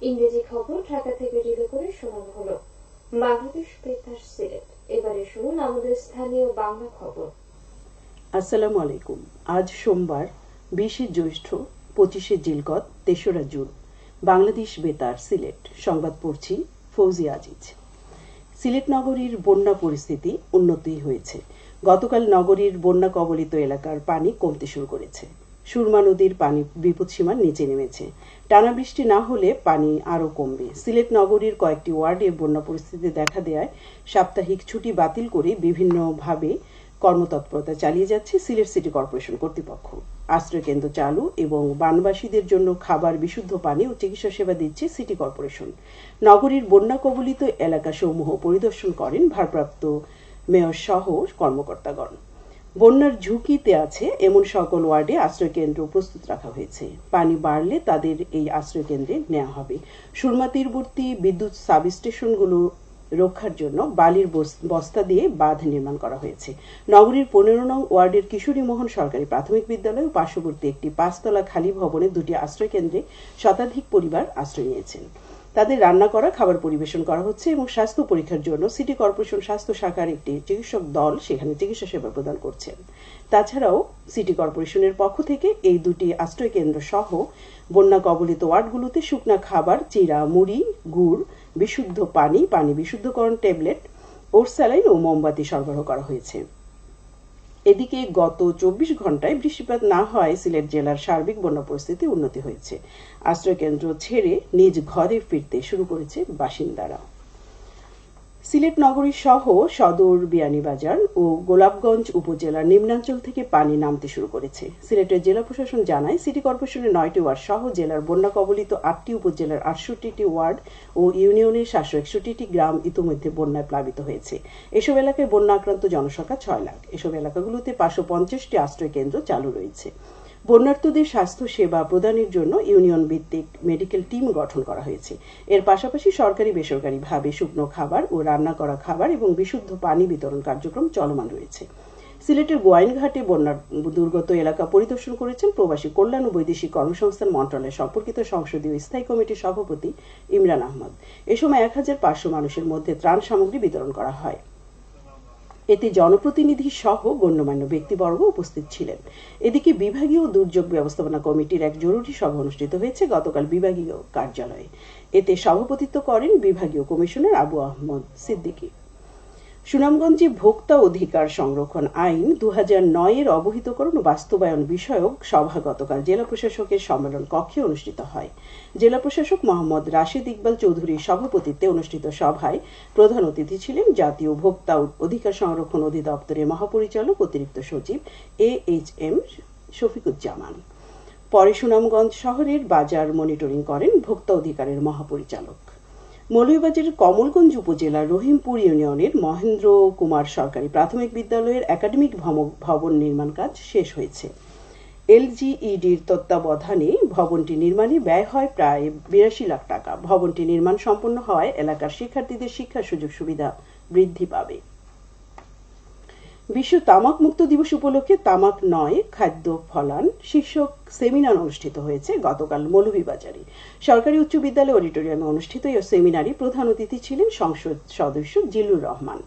ইংরেজি খবর ঢাকা থেকে রিলে করে শোনানো হলো। বাংলাদেশ বেতার সিলেট। এবারে শুনুন আমাদের স্থানীয় বাংলা খবর। আসসালামু আলাইকুম। আজ সোমবার, বিশে জ্যৈষ্ঠ, পঁচিশে জিলকত, তেসরা জুন। বাংলাদেশ বেতার, সিলেট। সংবাদ পড়ছি ফৌজি আজিজ। সিলেট নগরীর বন্যা পরিস্থিতি উন্নতি হয়েছে। গতকাল নগরীর বন্যা কবলিত এলাকার পানি কমতে শুরু করেছে। সুরমা নদীর পানি বিপদসীমার নিচে নেমেছে। টানা বৃষ্টি না হলে পানি আরও কমবে। সিলেট নগরীর কয়েকটি ওয়ার্ডে বন্যা পরিস্থিতি দেখা দেয় সাপ্তাহিক ছুটি বাতিল করে বিভিন্নভাবে কর্মতৎপরতা চালিয়ে যাচ্ছে সিলেট সিটি কর্পোরেশন কর্তৃপক্ষ। আশ্রয় কেন্দ্র চালু এবং বানবাসীদের জন্য খাবার, বিশুদ্ধ পানি ও চিকিৎসা সেবা দিচ্ছে সিটি কর্পোরেশন। নগরীর বন্যা কবলিত এলাকাসমূহ পরিদর্শন করেন ভারপ্রাপ্ত মেয়র সহ কর্মকর্তাগণ। বন্যার ঝুঁকিতে আছে এমন সকল ওয়ার্ডে আশ্রয় কেন্দ্র প্রস্তুত রাখা হয়েছে। পানি বাড়লে তাদের এই আশ্রয় কেন্দ্রে নেওয়া হবে। সুরমা তীরবর্তী বিদ্যুৎ সাবস্টেশনগুলো রক্ষার জন্য বালির বস- বস্তা দিয়ে বাঁধ নির্মাণ করা হয়েছে। নগরীর পনেরো নং ওয়ার্ডের কিশোরী মোহন সরকারি প্রাথমিক বিদ্যালয় পার্শ্ববর্তী একটি পাঁচতলা খালি ভবনে দুটি আশ্রয় কেন্দ্রে শতাধিক পরিবার আশ্রয় নিয়েছেন। তাদের রান্না করা, খাবার পরিবেশন করা হচ্ছে এবং স্বাস্থ্য পরীক্ষার জন্য সিটি কর্পোরেশন স্বাস্থ্য শাখার একটি চিকিৎসক দল সেখানে চিকিৎসা সেবা প্রদান করছেন তাছাড়াও সিটি কর্পোরেশনের পক্ষ থেকে এই দুটি আশ্রয় কেন্দ্র সহ বন্যা কবলিত ওয়ার্ডগুলোতে শুকনা খাবার, চিরা, মুড়ি, গুড়, বিশুদ্ধ পানি পানি বিশুদ্ধকরণ ট্যাবলেট ওর স্যালাইন ও মোমবাতি সরবরাহ করা হয়েছে। এদিকে গত চব্বিশ ঘন্টায় বৃষ্টিপাত না হওয়ায় সিলেট জেলার সার্বিক বন্যা পরিস্থিতি উন্নতি হয়েছে। আশ্রয়কেন্দ্র ছেড়ে নিজ ঘরে ফিরতে শুরু করেছে বাসিন্দারা। সিলেট নগরী সহ সদর, বিয়ানীবাজার ও গোলাপগঞ্জ উপজেলার নিম্নাঞ্চল থেকে পানি নামতে শুরু করেছে। সিলেটের জেলা প্রশাসন জানায়, সিটি কর্পোরেশনের নয়টি ওয়ার্ড সহ জেলার বন্যা কবলিত আটটি উপজেলার আটষট্টিটি ওয়ার্ড ও ইউনিয়নের সাতশো একষট্টিটি গ্রাম ইতিমধ্যে বন্যায় প্লাবিত হয়েছে। এসব এলাকায় বন্যা আক্রান্ত জনসংখ্যা ছয় লাখ। এসব এলাকাগুলোতে পাঁচশো পঞ্চাশটি আশ্রয় কেন্দ্র চালু রয়েছে। বন্যার্তদের স্বাস্থ্য সেবা প্রদানের জন্য ইউনিয়ন ভিত্তিক মেডিকেল টিম গঠন করা হয়েছে। এর পাশাপাশি সরকারি বেসরকারি ভাবে শুকনো খাবার ও রান্না করা খাবার এবং বিশুদ্ধ পানি বিতরণ কার্যক্রম চলমান রয়েছে। সিলেটের গোয়াইনঘাটে বন্যার দুর্গত এলাকা পরিদর্শন করেছেন প্রবাসী কল্যাণ ও বৈদেশিক কর্মসংস্থান মন্ত্রণালয় সম্পর্কিত সংসদীয় স্থায়ী কমিটির সভাপতি ইমরান আহমদ। এ সময় এক হাজার পাঁচশো মানুষের মধ্যে ত্রাণ সামগ্রী বিতরণ করা হয়। এতে জনপ্রতিনিধি সহ গণ্যমান্য ব্যক্তিবর্গ উপস্থিত ছিলেন। এদিকে বিভাগীয় দুর্যোগ ব্যবস্থাপনা কমিটির এক জরুরি সভা অনুষ্ঠিত হয়েছে গতকাল বিভাগীয় কার্যালয়ে। এতে সভাপতিত্ব করেন বিভাগীয় কমিশনার আবু আহমদ সিদ্দিকী। সুনামগঞ্জে ভোক্তা অধিকার সংরক্ষণ আইন দু হাজার নয় এর অবহিতকরণ ও বাস্তবায়ন বিষয়ক সভা গতকাল জেলা প্রশাসকের সম্মেলন কক্ষে অনুষ্ঠিত হয়। জেলা প্রশাসক মোহাম্মদ রাশেদ ইকবাল চৌধুরীর সভাপতিত্বে অনুষ্ঠিত সভায় প্রধান অতিথি ছিলেন জাতীয় ভোক্তা অধিকার সংরক্ষণ অধিদপ্তরের মহাপরিচালক, অতিরিক্ত সচিব এ এইচ এম শফিকুজ্জামান। পরে সুনামগঞ্জ শহরের বাজার মনিটরিং করেন ভোক্তা অধিকারের মহাপরিচালক। মৌলভীবাজারের কমলগঞ্জ উপজেলার রহিমপুর ইউনিয়নের মহেন্দ্র কুমার সরকারি প্রাথমিক বিদ্যালয়ের একাডেমিক ভবন নির্মাণ কাজ শেষ হয়েছে। এলজিইডির তত্ত্বাবধানে ভবনটি নির্মাণে ব্যয় হয় প্রায় বিরাশি লাখ টাকা। ভবনটি নির্মাণ সম্পন্ন হওয়ায় এলাকার শিক্ষার্থীদের শিক্ষার সুযোগ সুবিধা বৃদ্ধি পাবে। বিশ্ব তামাক মুক্ত দিবস উপলক্ষে তামাক নয়, খাদ্য ফলান শীর্ষক সেমিনার অনুষ্ঠিত হয়েছে গতকাল মৌলভীবাজারে। সরকারি উচ্চ বিদ্যালয় অডিটোরিয়ামে অনুষ্ঠিত এই সেমিনারে প্রধান অতিথি ছিলেন সংসদ সদস্য জিল্লুর রহমান।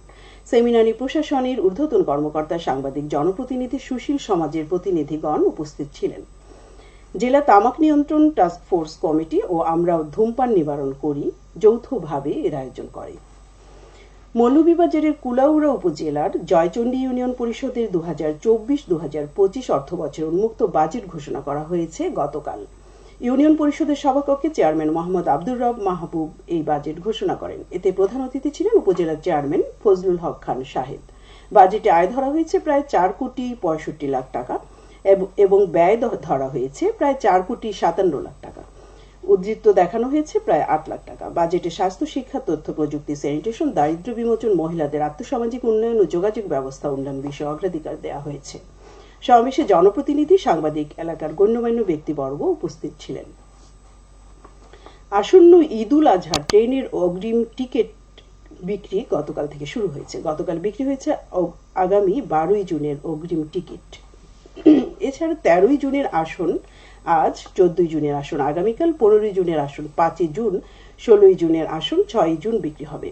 সেমিনারে প্রশাসনের ঊর্ধ্বতন কর্মকর্তা সাংবাদিক জনপ্রতিনিধি সুশীল সমাজের প্রতিনিধিগণ উপস্থিত ছিলেন। জেলা তামাক নিয়ন্ত্রণ টাস্ক ফোর্স কমিটি ও আমরাও ধূমপান নিবারণ করি, যৌথভাবে এর আয়োজন করে। মৌলভীবাজারের কুলাউড়া উপজেলার জয়চণ্ডী ইউনিয়ন পরিষদের দু হাজার চব্বিশ দু হাজার পঁচিশ অর্থ বছর উন্মুক্ত বাজেট ঘোষণা করা হয়েছে গতকাল। ইউনিয়ন পরিষদের সভাকক্ষে চেয়ারম্যান মোহাম্মদ আব্দুর রব মাহবুব এই বাজেট ঘোষণা করেন। এতে প্রধান অতিথি ছিলেন উপজেলার চেয়ারম্যান ফজলুল হক খান শাহেদ। বাজেটে আয় ধরা হয়েছে প্রায় চার কোটি পঁয়ষট্টি লাখ টাকা, এবং ব্যয় ধরা হয়েছে প্রায় চার কোটি সাতান্ন লাখ টাকা। উদ্ধৃত্ত দেখানো হয়েছে প্রায় আট লাখ টাকা। বাজেটে স্বাস্থ্য, শিক্ষা, তথ্য, প্রযুক্তি, স্যানিটেশন, দারিদ্র বিমোচন, মহিলাদের আর্থসামাজিক উন্নয়ন ও যোগাযোগ ব্যবস্থা উন্নয়ন বিষয়ে অগ্রাধিকার দেওয়া হয়েছে। সমাবেশে জনপ্রতিনিধি, সাংবাদিক, এলাকার গণ্যমান্য ব্যক্তিবর্গ উপস্থিত ছিলেন। আসন্ন ঈদুল আজহা ট্রেনের অগ্রিম টিকিট বিক্রি গতকাল থেকে শুরু হয়েছে। গতকাল বিক্রি হয়েছে আগামী বারোই জুনের অগ্রিম টিকিট। এছাড়া তেরোই জুনের আসন আজ চোদ্দই জুনের আসন আগামীকাল, পনেরোই জুনের আসন পাঁচই জুন, ষোলোই জুনের আসন ছয়ই জুন বিক্রি হবে।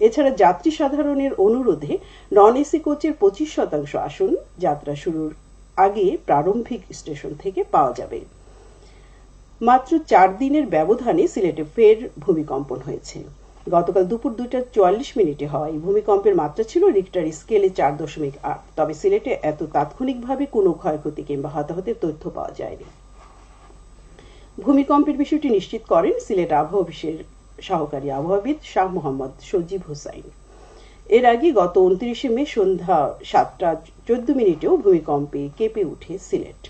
এছাড়া যাত্রী সাধারণের অনুরোধে নন এসি কোচের পঁচিশ শতাংশ আসন যাত্রা শুরুর আগে প্রারম্ভিক স্টেশন থেকে পাওয়া যাবে। মাত্র চার দিনের ব্যবধানে সিলেটে ফের ভূমিকম্পন হয়েছে। গতকাল দুপুর দুইটা চুয়াল্লিশ মিনিটে হয়। এই ভূমিকম্পের মাত্রা ছিল রিক্টার স্কেলে চার দশমিক আট। তবে সিলেটে এত তাৎক্ষণিকভাবে কোনো ক্ষয়ক্ষতি কিংবা হতাহতের তথ্য পাওয়া যায়নি। ভূমিকম্পের বিষয়টি নিশ্চিত করেন সিলেট আবহাওয়া অফিসের সহকারী আবহাওয়াবিদ শাহ মোহাম্মদ সজীব হোসাইন। এর আগে গত উনত্রিশে মে সন্ধ্যা সাতটা চোদ্দ মিনিটেও ভূমিকম্পে কেঁপে উঠে সিলেট।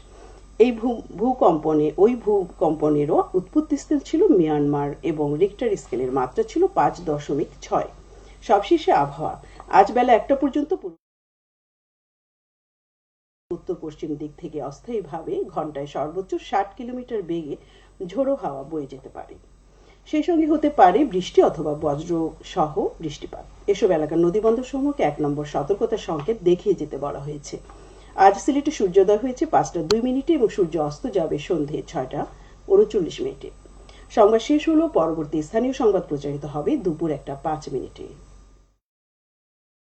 এই ভূকম্পনে, ওই ভূকম্পনেরও উৎপত্তিস্থল ছিল মিয়ানমার এবং রিক্টার স্কেলের মাত্রা ছিল পাঁচ দশমিক ছয়। সবশেষে আবহাওয়া। আজ বেলা একটা পর্যন্ত উত্তর পশ্চিম দিক থেকে অস্থায়ীভাবে ঘন্টায় সর্বোচ্চ ষাট কিলোমিটার বেগে ঝোড়ো হাওয়া বয়ে যেতে পারে। সেই সঙ্গে হতে পারে বৃষ্টি অথবা বজ্র সহ বৃষ্টিপাত। এসব এলাকার নদীবন্দর সমূহকে এক নম্বর সতর্কতার সংকেত দেখিয়ে যেতে বলা হয়েছে। আজ সিলেটে সূর্যোদয় হয়েছে পাঁচটা দুই মিনিটে এবং সূর্য অস্ত যাবে সন্ধে ছয়টা উনচল্লিশ মিনিটে। সংবাদ শেষ হলো, পরবর্তী স্থানীয় সংবাদ প্রচারিত হবে দুপুর একটা পাঁচ মিনিটে।